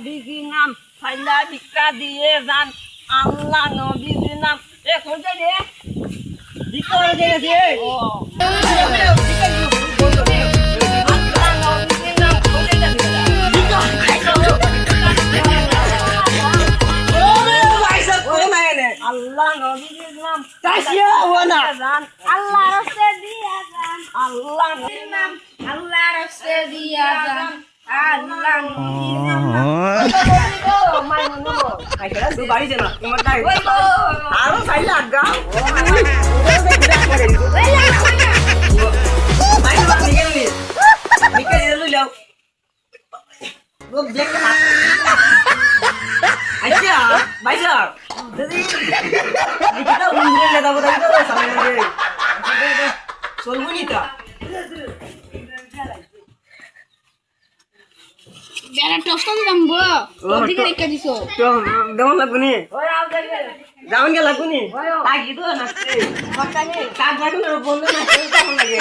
নবীজি নাম ফাইলা ভিক্ষা দিয়ে যান। আল্লাহ নবীজি নাম। এ কোনটা রে ভিক্ষা করে দিয়েছে ও আল্লাহ নবীজি নাম। আল্লাহ আল্লাহ দিয়া যান। আল্লাহ নাম। আল্লাহ রস্তে দিয়া যান। আল্লাহ নবীর নাম আরও চাইলে আজ্ঞা আচ্ছা বাইসা চলবো নি জানব ওদিকে রেখে দিছো। দেমন গে লাগুন বন্ধু কেমন লাগে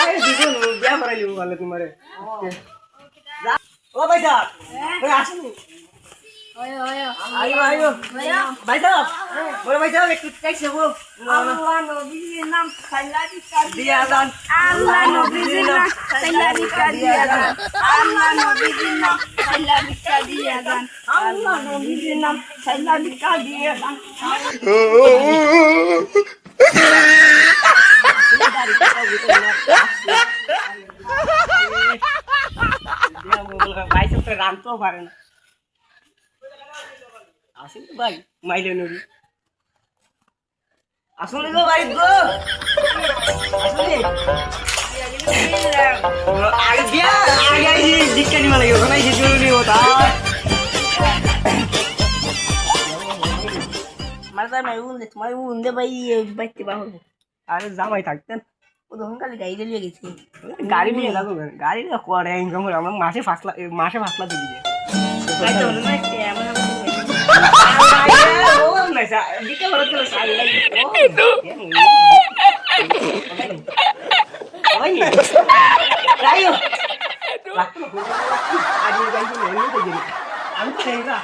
আরে দিগুন বিয়া করাইলি তোমারে। ও ওই আসুন। ওয় আইও আইও ভাইসা বড় ভাইসা একটু চাইছে গো আল্লাহ নবীর নাম খাইলা দিকা দিয়া দান আল্লাহ নবীর নাম খাইলা দিকা দিয়া যান আল্লাহ নবীর নাম খাইলা দিকা দিয়া যান আল্লাহ নবীর নাম সাইলা ভিক্ষা দিয়ে দান ভাই সব রানতেও পারে না আসেন তো ভাই, মাইলে নবী। আসুন গো। বাড়ি গো দিয়া আরে জামাই থাকতেন। ও তখন কালি গাড়ি চালিয়ে গেছে। গাড়ি নিয়ে লাগো গাড়ি নিয়ে করে ইনকাম করে আমরা মাসে লাখ মাসে পাঁচ লাখ দিয়ে দিই ভাই তো না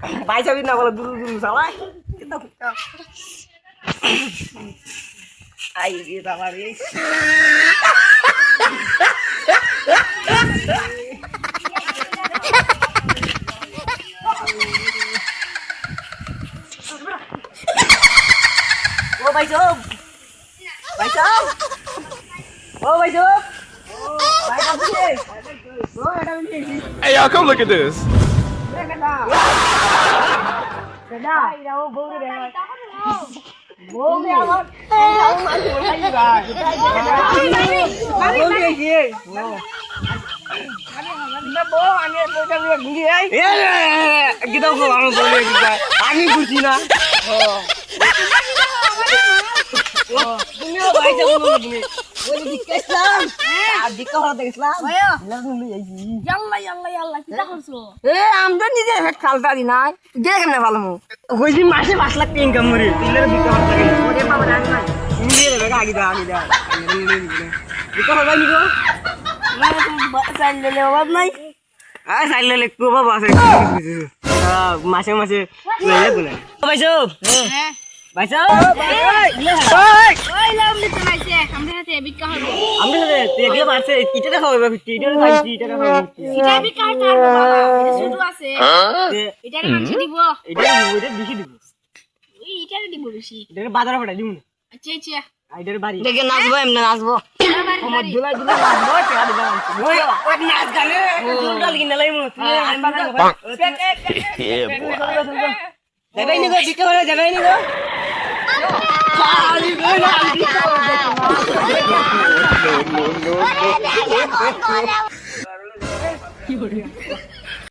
এমন ভাই যাবি না বলো দুরু দুরু চালাই কিন্তু আই রে বাবা রে ও ভাই সব ভাই সব ও ভাই সব ভাই কাছে ও এটা বলছি Hey, y'all, come look at this. দাদা এটা ও আমরা নিজে হেড নাই। গেলে কেমনে ভালো মু? কইছি মাসে পাঁচ লাখ টাকা ইনকাম করে। তিনের দিকে হরা ওরে বাবা রানি নাই। আগে তুমি চাইল অভাব নাই। আ সাইলে লে কো বাবা আছে। মাসে মাসে। লইলে গুলে হ্যাঁ। ভাইসো ওই লাম দিতে নাইছে আমরা হাতে বিক্কা হবে আমরা সাথে তুই গিয়ে পারছে ইটা দেখা হবে ইটা খাইছি ইটা দেখা এটা বিক্কা হতে পারব বাবা শুধু আছে এটা মাংস দিব এটা এটা বেশি দিব ওই এটা দিব বেশি এটা বাজারে পাঠাই দিব আচ্ছা আচ্ছা আইডার বাড়ি দেখে নাচবো এমনি নাচবো আমার জুলাই জুলাই নাচবো টেকা দিবা ওই ওই নাচ গানে জুলটা লাগি নালাই মু আমি বাগান যাবাই নি গো দিতে হলে যাবাই নি গো খালি গো না No, no, no.